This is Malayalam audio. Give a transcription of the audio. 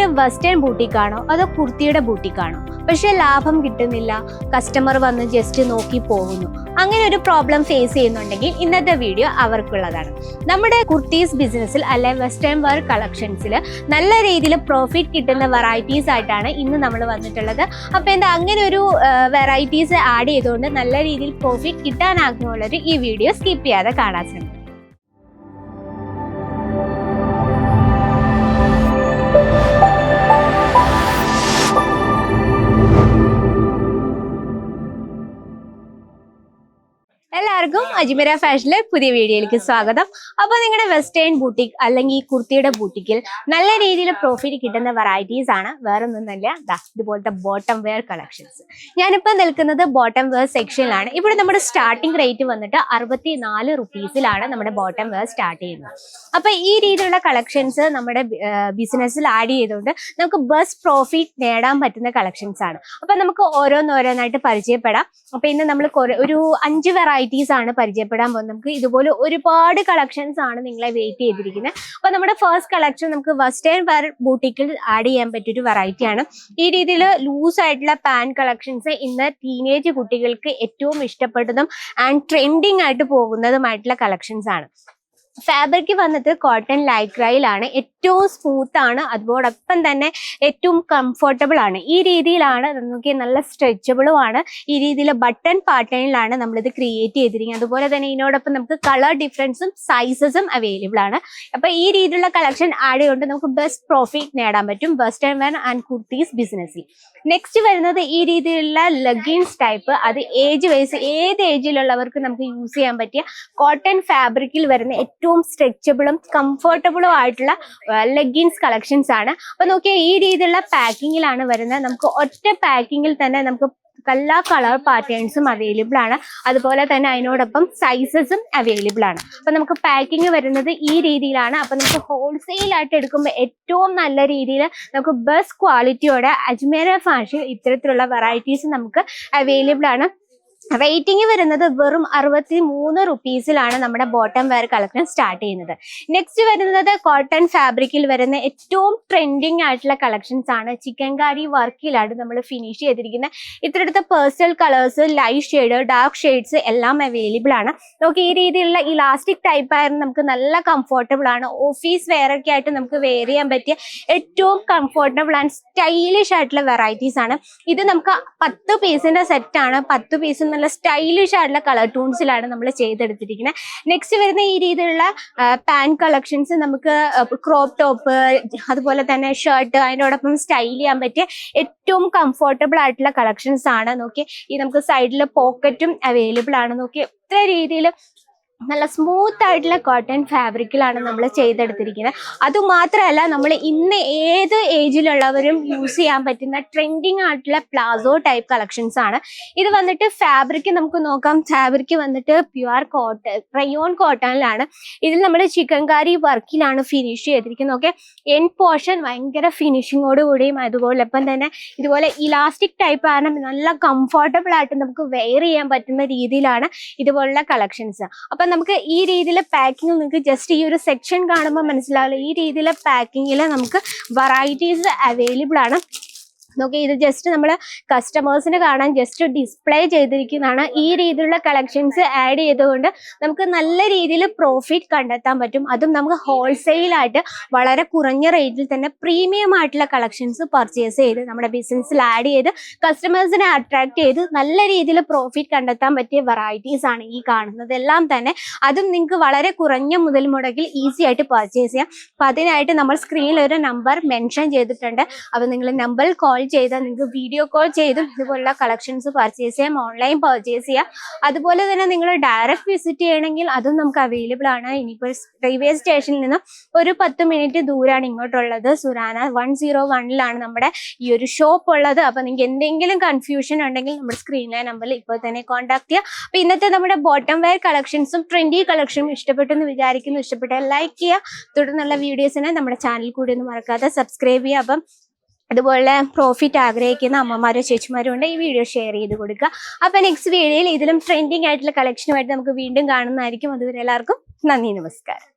നിങ്ങളൊരു വെസ്റ്റേൺ ബൂട്ടിക്കാണോ അതോ കുർത്തിയുടെ ബൂട്ടിക്കാണോ പക്ഷെ ലാഭം കിട്ടുന്നില്ല. കസ്റ്റമർ വന്ന് ജസ്റ്റ് നോക്കി പോകുന്നു. അങ്ങനെ ഒരു പ്രോബ്ലം ഫേസ് ചെയ്യുന്നുണ്ടെങ്കിൽ ഇന്നത്തെ വീഡിയോ അവർക്കുള്ളതാണ്. നമ്മുടെ കുർത്തീസ് ബിസിനസ്സിൽ അല്ലെ വെസ്റ്റേൺ വെയർ കളക്ഷൻസിൽ നല്ല രീതിയിൽ പ്രോഫിറ്റ് കിട്ടുന്ന വെറൈറ്റീസ് ആയിട്ടാണ് ഇന്ന് നമ്മൾ വന്നിട്ടുള്ളത്. അപ്പോൾ എന്താ അങ്ങനെ ഒരു വെറൈറ്റീസ് ആഡ് ചെയ്തുകൊണ്ട് നല്ല രീതിയിൽ പ്രോഫിറ്റ് കിട്ടാനാകുന്നുള്ളവർ ഈ വീഡിയോ സ്കിപ്പ് ചെയ്യാതെ കാണാൻ ശ്രമിക്കും. അജ്മീര ഫാഷനിലെ പുതിയ വീഡിയോയിലേക്ക് സ്വാഗതം. അപ്പൊ നിങ്ങളുടെ വെസ്റ്റേൺ ബൂട്ടിക് അല്ലെങ്കിൽ കുർത്തിയുടെ ബൂട്ടിക്കിൽ നല്ല രീതിയിൽ പ്രോഫിറ്റ് കിട്ടുന്ന വെറൈറ്റീസ് ആണ്. വേറെ ഒന്നുമല്ല ഇതുപോലത്തെ ബോട്ടം വെയർ കളക്ഷൻസ് ഞാനിപ്പോൾ നിൽക്കുന്നത് ബോട്ടം വെയർ സെക്ഷനിലാണ് ഇവിടെ നമ്മുടെ സ്റ്റാർട്ടിംഗ് റേറ്റ് വന്നിട്ട് അറുപത്തി നാല് റുപ്പീസിലാണ് നമ്മുടെ ബോട്ടം വെയർ സ്റ്റാർട്ട് ചെയ്യുന്നത്. അപ്പൊ ഈ രീതിയിലുള്ള കളക്ഷൻസ് നമ്മുടെ ബിസിനസ്സിൽ ആഡ് ചെയ്തുകൊണ്ട് നമുക്ക് ബസ് പ്രോഫിറ്റ് നേടാൻ പറ്റുന്ന കളക്ഷൻസ് ആണ്. അപ്പൊ നമുക്ക് ഓരോന്നോരോന്നായിട്ട് പരിചയപ്പെടാം. അപ്പൊ ഇന്ന് നമ്മൾ ഒരു അഞ്ച് വെറൈറ്റീസ് ആണ് പരിചയപ്പെടാൻ പോകുന്നത്. നമുക്ക് ഇതുപോലെ ഒരുപാട് കളക്ഷൻസ് ആണ് നിങ്ങളെ വെയിറ്റ് ചെയ്തിരിക്കുന്നത്. അപ്പൊ നമ്മുടെ ഫസ്റ്റ് കളക്ഷൻ നമുക്ക് വെസ്റ്റേൺ വെയർ ബൂട്ടിക്കിൽ ആഡ് ചെയ്യാൻ പറ്റിയൊരു വെറൈറ്റി ആണ്. ഈ രീതിയിൽ ലൂസ് ആയിട്ടുള്ള പാൻ കളക്ഷൻസ് ഇന്ന് ടീനേജ് കുട്ടികൾക്ക് ഏറ്റവും ഇഷ്ടപ്പെട്ടതും ആൻഡ് ട്രെൻഡിങ് ആയിട്ട് പോകുന്നതുമായിട്ടുള്ള കളക്ഷൻസ് ആണ്. ഫാബ്രിക് വന്നിട്ട് കോട്ടൺ ലൈക്രയിലാണ് ഏറ്റവും സ്മൂത്ത് ആണ്. അതോടൊപ്പം തന്നെ ഏറ്റവും കംഫർട്ടബിൾ ആണ്. ഈ രീതിയിലാണ് നമുക്ക് നല്ല സ്ട്രെച്ചബിളും ആണ്. ഈ രീതിയിൽ ബട്ടൺ പാറ്റേണിലാണ് നമ്മളിത് ക്രിയേറ്റ് ചെയ്തിരിക്കുന്നത്. അതുപോലെ തന്നെ ഇതിനോടൊപ്പം നമുക്ക് കളർ ഡിഫറൻസും സൈസസും അവൈലബിൾ ആണ്. അപ്പൊ ഈ രീതിയിലുള്ള കളക്ഷൻ ആഡ് ചെയ്തുകൊണ്ട് നമുക്ക് ബെസ്റ്റ് പ്രോഫിറ്റ് നേടാൻ പറ്റും. വെസ്റ്റേൺ വെയർ ആൻഡ് കുർത്തീസ് ബിസിനസ്സിൽ നെക്സ്റ്റ് വരുന്നത് ഈ രീതിയിലുള്ള ലെഗിൻസ് ടൈപ്പ് അത് ഏജ് വൈസ് ഏത് ഏജിലുള്ളവർക്ക് നമുക്ക് യൂസ് ചെയ്യാൻ പറ്റിയ കോട്ടൺ ഫാബ്രിക്കിൽ വരുന്ന ഏറ്റവും സ്ട്രെച്ചബിളും കംഫർട്ടബിളും ആയിട്ടുള്ള ലെഗിൻസ് കളക്ഷൻസ് ആണ്. അപ്പൊ നോക്കിയാൽ ഈ രീതിയിലുള്ള പാക്കിങ്ങിലാണ് വരുന്നത്. നമുക്ക് ഒറ്റ പാക്കിങ്ങിൽ തന്നെ നമുക്ക് എല്ലാ കളർ പാറ്റേൺസും അവൈലബിൾ ആണ്. അതുപോലെ തന്നെ അതിനോടൊപ്പം സൈസസും അവൈലബിൾ ആണ്. അപ്പൊ നമുക്ക് പാക്കിംഗ് വരുന്നത് ഈ രീതിയിലാണ്. അപ്പൊ നമുക്ക് ഹോൾസെയിൽ ആയിട്ട് എടുക്കുമ്പോൾ ഏറ്റവും നല്ല രീതിയിൽ നമുക്ക് ബെസ്റ്റ് ക്വാളിറ്റിയോടെ അജ്മേര ഫാഷൻ ഇത്തരത്തിലുള്ള വെറൈറ്റീസ് നമുക്ക് അവൈലബിൾ ആണ്. റേറ്റിംഗ് വരുന്നത് വെറും അറുപത്തി മൂന്ന് റുപ്പീസിലാണ് നമ്മുടെ ബോട്ടം വെയർ കളക്ഷൻ സ്റ്റാർട്ട് ചെയ്യുന്നത്. നെക്സ്റ്റ് വരുന്നത് കോട്ടൺ ഫാബ്രിക്കിൽ വരുന്ന ഏറ്റവും ട്രെൻഡിങ് ആയിട്ടുള്ള കളക്ഷൻസ് ആണ്. ചിക്കൻകാരി വർക്കിലാണ് നമ്മൾ ഫിനിഷ് ചെയ്തിരിക്കുന്നത് ഇത്തരത്തെ personal colours light shade dark shades എല്ലാം അവൈലബിൾ ആണ്. നമുക്ക് ഈ രീതിയിലുള്ള ഇലാസ്റ്റിക് ടൈപ്പ് ആയിരുന്നു നമുക്ക് നല്ല കംഫർട്ടബിൾ ആണ്. ഓഫീസ് വെയർ ഒക്കെ ആയിട്ട് നമുക്ക് വെയർ ചെയ്യാൻ പറ്റിയ ഏറ്റവും കംഫർട്ടബിൾ ആൻഡ് സ്റ്റൈലിഷ് ആയിട്ടുള്ള വെറൈറ്റീസ് ആണ്. ഇത് നമുക്ക് പത്ത് പീസിന്റെ ആണ്. പത്ത് പീസ് നല്ല സ്റ്റൈലിഷ് ആയിട്ടുള്ള കളർ ടൂൺസിലാണ് നമ്മൾ ചെയ്തെടുത്തിരിക്കുന്നത് നെക്സ്റ്റ് വരുന്ന ഈ രീതിയിലുള്ള പാൻ കളക്ഷൻസ് നമുക്ക് ക്രോപ്പ് ടോപ്പ് അതുപോലെ തന്നെ ഷർട്ട് അതിനോടൊപ്പം സ്റ്റൈൽ ചെയ്യാൻ പറ്റിയ ഏറ്റവും കംഫർട്ടബിൾ ആയിട്ടുള്ള കളക്ഷൻസ് ആണ്. നോക്കി ഈ നമുക്ക് സൈഡിൽ പോക്കറ്റും അവൈലബിൾ ആണ്. നോക്കി ഇത്ര രീതിയിൽ നല്ല സ്മൂത്ത് ആയിട്ടുള്ള കോട്ടൺ ഫാബ്രിക്കിലാണ് നമ്മൾ ചെയ്തെടുത്തിരിക്കുന്നത്. അതുമാത്രമല്ല നമ്മൾ ഇന്ന് ഏത് ഏജിലുള്ളവരും യൂസ് ചെയ്യാൻ പറ്റുന്ന ട്രെൻഡിങ് ആയിട്ടുള്ള പ്ലാസോ ടൈപ്പ് കളക്ഷൻസ് ആണ്. ഇത് വന്നിട്ട് ഫാബ്രിക് നമുക്ക് നോക്കാം. ഫാബ്രിക് വന്നിട്ട് പ്യുവർ കോട്ടൺ റയോൺ കോട്ടണിലാണ് ഇതിൽ നമ്മൾ ചിക്കൻകാരി വർക്കിലാണ് ഫിനിഷ് ചെയ്തിരിക്കുന്നത്. ഓക്കെ എൻ പോർഷൻ ഭയങ്കര ഫിനിഷിങ്ങോട് കൂടിയും അതുപോലെ ഇപ്പം തന്നെ ഇതുപോലെ ഇലാസ്റ്റിക് ടൈപ്പ് ആണ്. നല്ല കംഫർട്ടബിൾ ആയിട്ട് നമുക്ക് വെയർ ചെയ്യാൻ പറ്റുന്ന രീതിയിലാണ് ഇതുപോലുള്ള കളക്ഷൻസ് അപ്പം നമുക്ക് ഈ രീതിയിലെ പാക്കിംഗ് നിങ്ങൾക്ക് ജസ്റ്റ് ഈ ഒരു സെക്ഷൻ കാണുമ്പോൾ മനസ്സിലാവില്ല ഈ രീതിയിലെ പാക്കിങ്ങിൽ നമുക്ക് വെറൈറ്റീസ് അവൈലബിൾ ആണ്. നോക്കി ഇത് ജസ്റ്റ് നമ്മൾ കസ്റ്റമേഴ്സിന് കാണാൻ ജസ്റ്റ് ഡിസ്പ്ലേ ചെയ്തിരിക്കുന്നതാണ്. ഈ രീതിയിലുള്ള കളക്ഷൻസ് ആഡ് ചെയ്തുകൊണ്ട് നമുക്ക് നല്ല രീതിയിൽ പ്രോഫിറ്റ് കണ്ടെത്താൻ പറ്റും. അതും നമുക്ക് ഹോൾസെയിലായിട്ട് വളരെ കുറഞ്ഞ റേറ്റിൽ തന്നെ പ്രീമിയം ആയിട്ടുള്ള കളക്ഷൻസ് പർച്ചേസ് ചെയ്ത് നമ്മുടെ ബിസിനസ്സിൽ ആഡ് ചെയ്ത് കസ്റ്റമേഴ്സിനെ അട്രാക്ട് ചെയ്ത് നല്ല രീതിയിൽ പ്രോഫിറ്റ് കണ്ടെത്താൻ പറ്റിയ വെറൈറ്റീസ് ആണ് ഈ കാണുന്നത്. എല്ലാം തന്നെ അതും നിങ്ങൾക്ക് വളരെ കുറഞ്ഞ മുതൽ മുടക്കിൽ ഈസി ആയിട്ട് പർച്ചേസ് ചെയ്യാം. അപ്പം അതിനായിട്ട് നമ്മൾ സ്ക്രീനിൽ ഒരു നമ്പർ മെൻഷൻ ചെയ്തിട്ടുണ്ട്. അപ്പോൾ നിങ്ങൾ നമ്പറിൽ കോൾ ചെയ്താൽ നിങ്ങൾക്ക് വീഡിയോ കോൾ ചെയ്തും ഇതുപോലുള്ള കളക്ഷൻസ് പർച്ചേസ് ചെയ്യാം ഓൺലൈൻ പർച്ചേസ് ചെയ്യാം. അതുപോലെ തന്നെ നിങ്ങൾ ഡയറക്റ്റ് വിസിറ്റ് ചെയ്യണമെങ്കിൽ അതും നമുക്ക് അവൈലബിൾ ആണ്. ഇനിയിപ്പോൾ റെയിൽവേ സ്റ്റേഷനിൽ നിന്ന് ഒരു പത്ത് മിനിറ്റ് ദൂരമാണ് ഇങ്ങോട്ടുള്ളത്. സുരാന വൺ സീറോ വണ്ണിലാണ് നമ്മുടെ ഈ ഒരു ഷോപ്പ് ഉള്ളത്. അപ്പോൾ നിങ്ങൾക്ക് എന്തെങ്കിലും കൺഫ്യൂഷൻ ഉണ്ടെങ്കിൽ നമ്മുടെ സ്ക്രീനിലെ നമ്പറിൽ ഇപ്പോൾ തന്നെ കോൺടാക്ട് ചെയ്യുക അപ്പോൾ ഇന്നത്തെ നമ്മുടെ ബോട്ടം വെയർ കളക്ഷൻസും ട്രെൻഡി കളക്ഷനും ഇഷ്ടപ്പെട്ടെന്ന് വിചാരിക്കുന്നു. ഇഷ്ടപ്പെട്ടാൽ ലൈക്ക് ചെയ്യുക. തുടർന്നുള്ള വീഡിയോസിനെ നമ്മുടെ ചാനൽ കൂടി ഒന്ന് മറക്കാതെ സബ്സ്ക്രൈബ് ചെയ്യുക. അപ്പം അതുപോലെ പ്രോഫിറ്റ് ആഗ്രഹിക്കുന്ന അമ്മമാരോ ചേച്ചിമാരോ ഉണ്ട് ഈ വീഡിയോ ഷെയർ ചെയ്ത് കൊടുക്കുക. അപ്പോൾ നെക്സ്റ്റ് വീഡിയോയിൽ ഇതിലും ട്രെൻഡിങ് ആയിട്ടുള്ള കളക്ഷനുമായിട്ട് നമുക്ക് വീണ്ടും കാണുന്നതായിരിക്കും. അതുവരെ എല്ലാവർക്കും നന്ദി നമസ്കാരം.